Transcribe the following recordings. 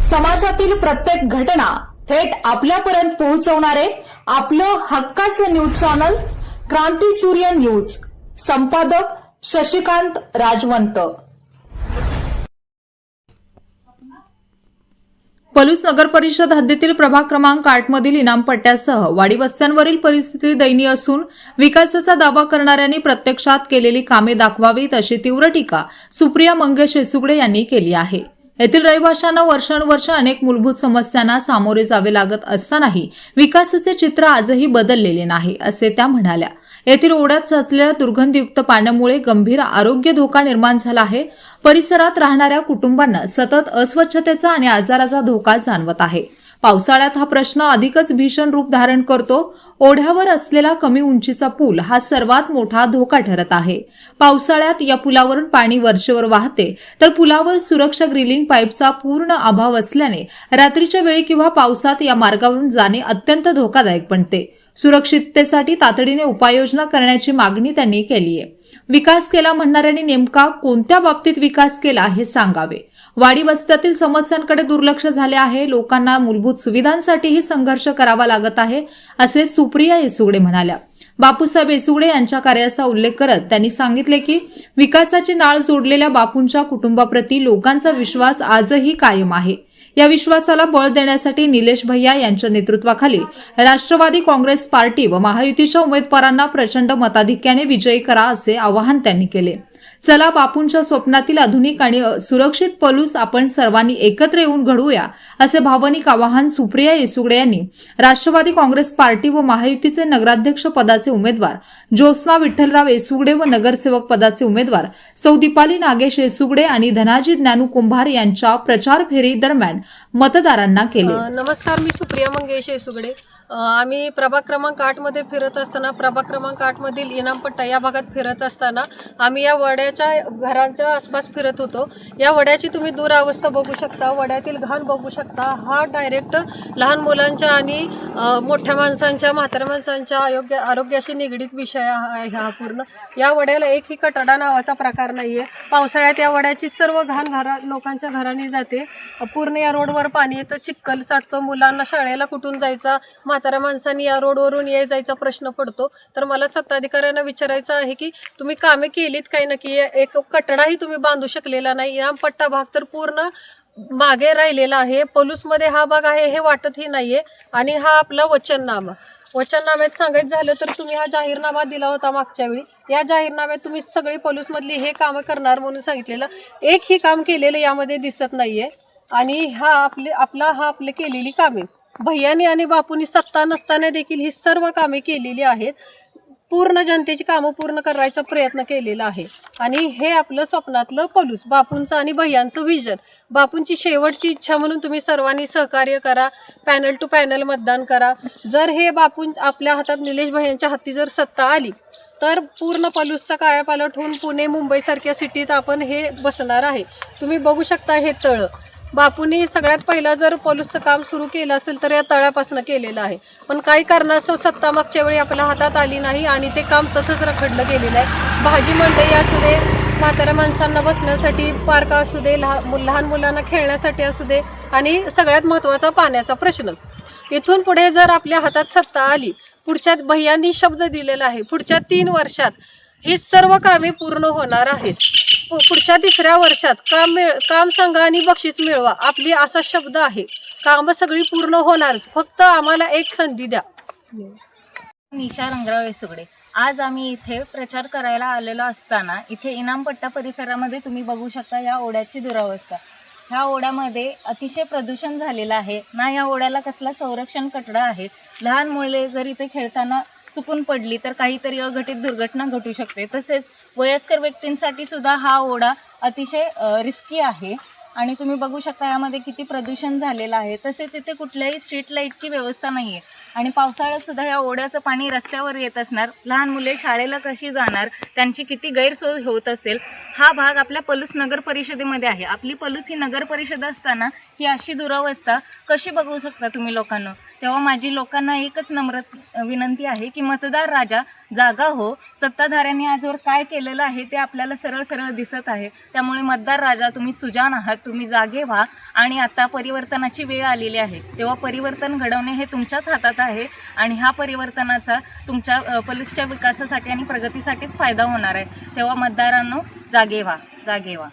समाजातील प्रत्येक घटना थेट आपल्यापर्यंत पोहोचवणारे आपलं हक्काचं न्यूज चॅनल क्रांती सूर्य न्यूज. संपादक शशिकांत राजवंत. पलूस नगर परिषद हद्दीतील प्रभाग क्रमांक आठमधील इनाम इनामपट्ट्यासह वाडी वस्त्यांवरील परिस्थिती दयनीय असून विकासाचा दावा करणाऱ्यांनी प्रत्यक्षात केलेली कामे दाखवावीत अशी तीव्र टीका सुप्रिया मंगेश येसुगडे यांनी केली आहे. येथील रहिवाशांना वर्षानुवर्ष अनेक मूलभूत समस्यांना सामोरे जावे लागत असतानाही विकासाचे चित्र आजही बदललेले नाही असे त्या म्हणाल्या. येथील ओढ्यात साचलेल्या दुर्गंधीयुक्त पाण्यामुळे गंभीर आरोग्य धोका निर्माण झाला आहे. परिसरात राहणाऱ्या कुटुंबांना सतत अस्वच्छतेचा आणि आजाराचा धोका जाणवत आहे. पावसाळ्यात हा प्रश्न अधिकच भीषण रूप धारण करतो. ओढ्यावर असलेला कमी उंचीचा पूल हा सर्वात मोठा धोका ठरत आहे. पावसाळ्यात या पुलावरून पाणी वरचेवर वाहते तर पुलावर सुरक्षा ग्रिलिंग पाईपचा पूर्ण अभाव असल्याने रात्रीच्या वेळी किंवा पावसात या मार्गावरून जाणे अत्यंत धोकादायक बनते. सुरक्षिततेसाठी तातडीने उपाययोजना करण्याची मागणी त्यांनी केली आहे विकास केला म्हणणाऱ्यांनी नेमका कोणत्या बाबतीत विकास केला हे सांगावे. वाडी वस्त्यातील समस्यांकडे दुर्लक्ष झाले आहे. लोकांना मूलभूत सुविधांसाठीही संघर्ष करावा लागत आहे असे सुप्रिया येसुगडे म्हणाल्या. बापूसाहेब येसुगडे यांच्या कार्याचा उल्लेख करत त्यांनी सांगितले की विकासाची नाळ जोडलेल्या बापूंच्या कुटुंबाप्रती लोकांचा विश्वास आजही कायम आहे. या विश्वासाला बळ देण्यासाठी निलेश भैया यांच्या नेतृत्वाखाली राष्ट्रवादी काँग्रेस पार्टी व महायुतीच्या उमेदवारांना प्रचंड मताधिक्याने विजयी करा असे आवाहन त्यांनी केले. चला बापूंच्या स्वप्नातील आधुनिक आणि सुरक्षित पलूस आपण सर्वांनी एकत्र येऊन घडवूया असे भावनिक आवाहन सुप्रिया येसुगडे यांनी राष्ट्रवादी काँग्रेस पार्टी व महायुतीचे नगराध्यक्ष पदाचे उमेदवार ज्योत्स्ना विठ्ठलराव येसुगडे व नगरसेवक पदाचे उमेदवार सौ दीपाली नागेश येसुगडे आणि धनाजी ज्ञानू कुंभार यांच्या प्रचार फेरी दरम्यान मतदारांना केले. नमस्कार मी सुप्रिया मंगेश येसुगडे. आम्ही प्रभाग क्रमांक आठमध्ये फिरत असताना प्रभाग क्रमांक आठमधील इनामपट्टा या भागात फिरत असताना आम्ही या वड्याच्या घरांच्या आसपास फिरत होतो. या वड्याची तुम्ही दुरावस्था बघू शकता वड्यातील घाण बघू शकता. हा डायरेक्ट लहान मुलांच्या आणि मोठ्या माणसांच्या म्हाताऱ्या माणसांच्या आरोग्य आरोग्याशी निगडीत विषय आहे हा पूर्ण. या वड्याला एकही कटडा नावाचा प्रकार नाही आहे पावसाळ्यात या वड्याची सर्व घाण घरा लोकांच्या घराने जाते. पूर्ण या रोडवर पाणी येतं चिखल साठतं मुलांना शाळेला कुठून जायचा म्हाताऱ्या माणसांनी या रोडवरून ये जायचा प्रश्न पडतो. तर मला सत्ताधिकाऱ्यांना विचारायचं आहे की तुम्ही कामे केलीत काही नक्की? एक कटडाही तुम्ही बांधू शकलेला नाही. या पट्टा भाग तर पूर्ण मागे राहिलेला आहे. पलूसमध्ये हा भाग आहे हे वाटतही नाहीये. आणि हा आपला वचननामा. वचननाम्यात सांगायचं झालं तर तुम्ही हा जाहीरनामा दिला होता मागच्या वेळी. या जाहीरनाम्यात तुम्ही सगळी पलूसमधली हे कामं करणार म्हणून सांगितलेलं. एक ही काम केलेलं यामध्ये दिसत नाहीये. आणि हा आपले आपला हा आपले केलेली कामे. भैयानी आणि बापूंनी सत्ता नसताना देखील ही सर्व कामे केलेली आहेत. पूर्ण जनतेची कामं पूर्ण करायचा प्रयत्न केलेला आहे. आणि हे आपलं स्वप्नातलं पलूस बापूंचं आणि भैयांचं विजन बापूंची शेवटची इच्छा म्हणून तुम्ही सर्वांनी सहकार्य करा पॅनल टू पॅनल मतदान करा. जर हे बापूं आपल्या हातात निलेश भैयांच्या हाती जर सत्ता आली तर पूर्ण पलूसचा कायापालट होऊन पुणे मुंबईसारख्या सिटीत आपण हे बसणार आहे. तुम्ही बघू शकता हे तळं. बापूंनी सगळ्यात पहिला जर पोलीसचं काम सुरू केलं असेल तर या तळ्यापासून केलेलं आहे. पण काही कारणास्तव सत्ता मागच्या वेळी आपल्या हातात आली नाही आणि ते काम तसंच रखडलं गेलेलं आहे. भाजी मंडई असू दे म्हाताऱ्या माणसांना बसण्यासाठी पार्क असू दे लहान मु- लहान मुलांना खेळण्यासाठी असू दे आणि सगळ्यात महत्त्वाचा पाण्याचा प्रश्न. इथून पुढे जर आपल्या हातात सत्ता आली पुढच्या भैयांनी शब्द दिलेला आहे पुढच्या तीन वर्षात ही सर्व कामे पूर्ण होणार आहेत. पु- पुढच्या तिसऱ्या वर्षात काम मिळ काम सांगा आणि बक्षीस मिळवा आपली असा शब्द आहे. कामं सगळी पूर्ण होणारच फक्त आम्हाला एक संधी द्या. निशा रंगरावे सगळे आज आम्ही इथे प्रचार करायला आलेलो असताना इथे इनामपट्टा परिसरामध्ये तुम्ही बघू शकता या ओढ्याची दुरावस्था. ह्या ओढ्यामध्ये अतिशय प्रदूषण झालेलं आहे. ना या ओढ्याला कसला संरक्षण कटडा आहे? लहान मुले जर इथे खेळताना चुकून पडली तर काहीतरी अघटित दुर्घटना घटू शकते. तसेच वयस्कर व्यक्तींसाठी सुद्धा हा ओढा अतिशय रिस्की आहे. आणि तुम्ही बघू शकता यामध्ये किती प्रदूषण झालेलं आहे. तसेच इथे कुठल्याही स्ट्रीट लाईटची व्यवस्था नाही आहे आणि पावसाळ्यात सुद्धा या ओढ्याचं पाणी रस्त्यावर येत असणार. लहान मुले शाळेला कशी जाणार? त्यांची किती गैरसोय होत असेल? हा भाग आपल्या पलूस नगर परिषदेमध्ये आहे. आपली पलूस ही नगर परिषद असताना ही अशी दुरावस्था कशी बघू शकता तुम्ही लोकांना? तेव्हा माझी लोकांना एकच नम्र विनंती आहे की मतदार राजा जागा हो. सत्ताधाऱ्यांनी आजवर काय केलेलं आहे ते आपल्याला सरळ सरळ दिसत आहे. त्यामुळे मतदार राजा तुम्ही सुजान आहात. तुम्ही जागे व्हा. आणि आता परिवर्तनाची वेळ आलेली आहे. तेव्हा परिवर्तन घडवणे हे तुमच्याच हातात आहे. आणि ह्या परिवर्तनाचा तुमच्या पलूसच्या विकासासाठी आणि प्रगतीसाठीच फायदा होणार आहे. तेव्हा मतदारांनो जागे व्हा. जागे व्हा.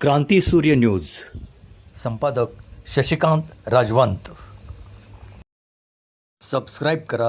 क्रांती सूर्य न्यूज. संपादक शशिकांत राजवंत. सबस्क्राईब करा.